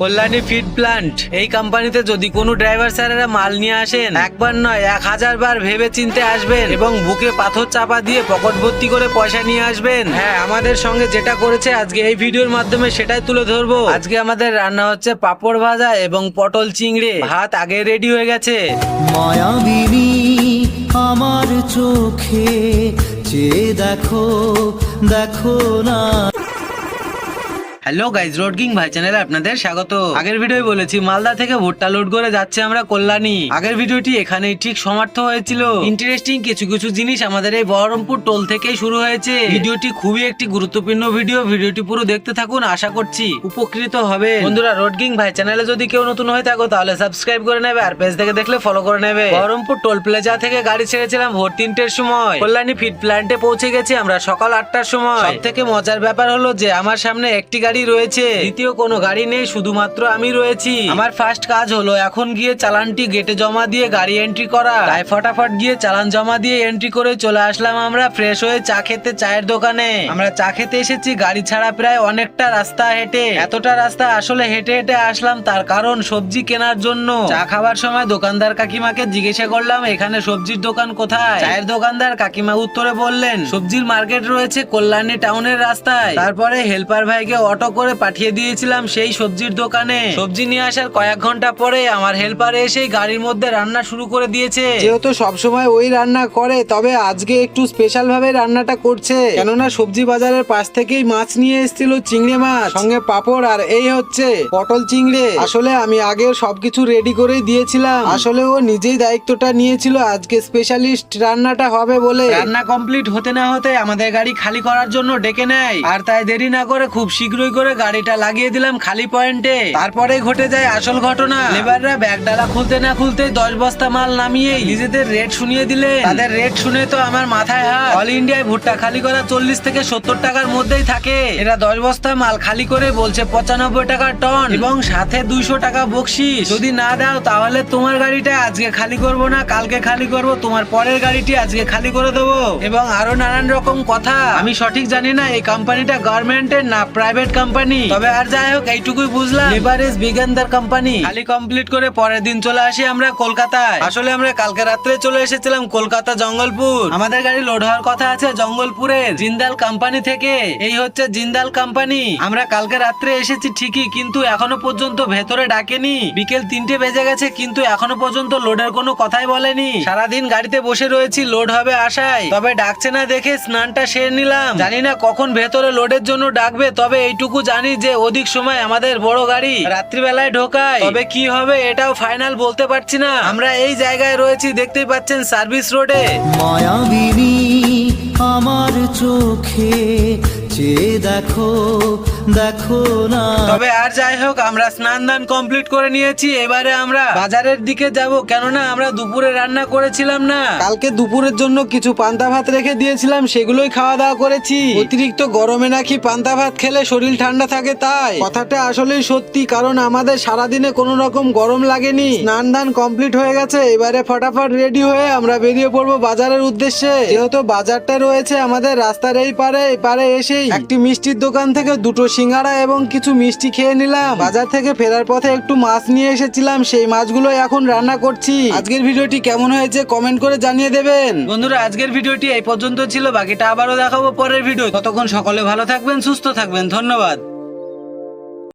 Kalyani feed plant. এই কোম্পানিতে যদি কোনো ড্রাইভার স্যারেরা মাল নিয়ে আসেন, একবার নয়, এক হাজার বার ভেবে চিনতে আসবেন এবং বুকে পাথর চাপা দিয়ে পকেট ভর্তি করে পয়সা নিয়ে আসবেন। হ্যাঁ আমাদের সঙ্গে যেটা করেছে আজকে এই ভিডিওর মাধ্যমে সেটাই তুলে ধরবো। আজকে আমাদের রান্না হচ্ছে পাপড় ভাজা এবং পটল চিংড়ে। ভাত আগে রেডি হয়ে গেছে। মায়াবিনী আমার চোখে চেয়ে দেখো দেখো না। হ্যালো গাইজ রোড কিং ভাই চ্যানেলে আপনাদের স্বাগত। আগের ভিডিও বলেছি, মালদা থেকে ভুট্টা লোড করে যাচ্ছে আমরা কল্যাণী। আগের ভিডিওটি এখানেই ঠিক সমাপ্ত হয়েছিল। ইন্টারেস্টিং কিছু কিছু জিনিস আমাদের এই বহরমপুর টোল থেকেই শুরু হয়েছে। ভিডিওটি খুবই একটি গুরুত্বপূর্ণ ভিডিও ভিডিওটি পুরো দেখতে থাকুন, আশা করছি উপকৃত হবে বন্ধুরা রোড কিং ভাই চ্যানেলে যদি কেউ নতুন হয়ে থাকো, তাহলে সাবস্ক্রাইব করে নেবে আর পেজ থেকে দেখলে ফলো করে নেবে। বহরমপুর টোল প্লাজা থেকে গাড়ি ছেড়েছিলাম ভোর তিনটের সময়। কল্যাণী ফিড প্ল্যান্টে পৌঁছে গেছি আমরা সকাল আটটার সময়। সব থেকে মজার ব্যাপার হলো যে, আমার সামনে একটি গাড়ি রয়েছে। দ্বিতীয় কোনো গাড়ি নেই শুধুমাত্র আমি রয়েছি। আমার ফার্স্ট কাজ হলো এখন গিয়ে চালানটি গেটে জমা দিয়ে গাড়ি এন্ট্রি করা তাই ফটাফট গিয়ে চালান জমা দিয়ে এন্ট্রি করে চলে আসলাম আমরা ফ্রেশ হয়ে চা খেতে চায়ের দোকানে। আমরা চা খেতে এসেছি গাড়ি ছাড়া প্রায় অনেকটা রাস্তা হেঁটে। এতটা রাস্তা আসলে হেঁটে হেঁটে আসলাম তার কারণ সবজি কেনার জন্য। চা খাবার সময় দোকানদার কাকিমাকে জিজ্ঞাসা করলাম এখানে সবজির দোকান কোথায়? চায়ের দোকানদার কাকিমা উত্তরে বললেন সবজির মার্কেট রয়েছে কল্যাণী টাউনের রাস্তায়। তারপরে হেল্পার ভাইকে অটো করে পাঠিয়ে দিয়েছিলাম সেই সবজির দোকানে। সবজি নিয়ে আসার কয়েক ঘণ্টা পরে আমার হেল্পার এসে গাড়ির মধ্যে রান্না শুরু করে দিয়েছে। যেহেতু সবসময় ওই রান্না করে তবে আজকে একটু স্পেশাল ভাবে রান্নাটা করছে। কেননা সবজি বাজারের পাশ থেকেই মাছ নিয়ে এসেছিল চিংড়ি মাছ সঙ্গে পাপড় আর এই হচ্ছে পটল চিংড়ে। আসলে আমি আগে সবকিছু রেডি করেই দিয়েছিলাম। আসলে ও নিজেই দায়িত্বটা নিয়েছিল আজকে স্পেশালিস্ট রান্নাটা হবে বলে। রান্না কমপ্লিট হতে না হতে আমাদের গাড়ি খালি করার জন্য ডেকে নেয়। আর তাই দেরি না করে খুব শীঘ্রই করে গাড়িটা লাগিয়ে দিলাম খালি পয়েন্টে। তারপরে ঘটে যায় আসল ঘটনা। লেবাররা ব্যাগ ডালা খুলতে না খুলতে দশ বস্তা মাল নামিয়ে নিজেদের রেট শুনিয়ে দিলে তাদের রেট শুনে তো আমার মাথায় হাত। অল ইন্ডিয়ায় ভুট্টা খালি করা চল্লিশ থেকে সত্তর টাকার মধ্যেই থাকে। এরা দশ বস্তা মাল খালি করে বলছে পঁচানব্বই টাকা টন এবং সাথে দুইশো টাকা বকশিস। যদি না দাও তাহলে তোমার গাড়িটা আজকে খালি করব না, কালকে খালি করব, তোমার পরের গাড়িটি আজকে খালি করে দেবো। এবং আরও নানান রকম কথা। আমি সঠিক জানি না, এই কোম্পানিটা গভর্নমেন্টের না প্রাইভেট কোম্পানি তবে আর যাই হোক এইটুকুই বুঝলাম। লিভারেজ বিগানদার কোম্পানি খালি কমপ্লিট করে পরের দিন চলে আসি আমরা কলকাতায়। আসলে আমরা কালকে রাত্রে চলে এসেছিলাম কলকাতা জঙ্গলপুর। আমাদের গাড়ি লোড হওয়ার কথা আছে জঙ্গলপুরের জিন্দাল কোম্পানি থেকে। এই হচ্ছে জিন্দাল কোম্পানি আমরা কালকে রাত্রে এসেছি ঠিকই কিন্তু এখনও পর্যন্ত ভেতরে ডাকেনি। বিকেল তিনটে বেজে গেছে কিন্তু এখনও পর্যন্ত লোডের কোনো কথাই বলেনি। সারাদিন গাড়িতে বসে রয়েছি লোড হবে আশায়। তবে ডাকছে না দেখে স্নানটা সেরে নিলাম। জানি না কখন ভেতরে লোডের জন্য ডাকবে তবে এইটুকু জানি যে অধিক সময় আমাদের বড় গাড়ি রাত্রিবেলায় ঢোকায়। তবে কি হবে এটাও ফাইনাল বলতে পারছি না। আমরা এই জায়গায় রয়েছি, দেখতেই পাচ্ছেন সার্ভিস রোডে। মায়াবিনী আমার চোখে চেয়ে দেখো দেখো না। তবে আর যাই হোক আমরা স্নান দান কমপ্লিট করে নিয়েছি। এবারে আমরা বাজারের দিকে যাব। কেননা আমরা দুপুরে রান্না করেছিলাম না। কালকে দুপুরের জন্য কিছু পান্তা ভাত রেখে দিয়েছিলাম সেগুলোই খাওয়া দাওয়া করেছি। অতিরিক্ত গরমে নাকি পান্তা ভাত খেলে শরীর ঠান্ডা থাকে তাই। কথাটা আসলেই সত্যি কারণ আমাদের সারাদিনে কোনো রকম গরম লাগেনি। স্নান দান কমপ্লিট হয়ে গেছে এবারে ফটাফট রেডি হয়ে আমরা বেরিয়ে পড়ব বাজারের উদ্দেশ্যে। যেহেতু বাজারটা রয়েছে আমাদের রাস্তার এই পারে এই পারে এসেই একটি মিষ্টির দোকান থেকে দুটো সিঙ্গারা এবং কিছু মিষ্টি খেয়ে নিলাম। বাজার থেকে ফেরার পথে একটু মাছ নিয়ে এসেছিলাম, সেই মাছগুলো এখন রান্না করছি। আজকের ভিডিওটি কেমন হয়েছে কমেন্ট করে জানিয়ে দেবেন। বন্ধুরা, আজকের ভিডিওটি এই পর্যন্ত ছিল। বাকিটা আবারও দেখাবো পরের ভিডিও ততক্ষণ সকলে ভালো থাকবেন, সুস্থ থাকবেন। ধন্যবাদ।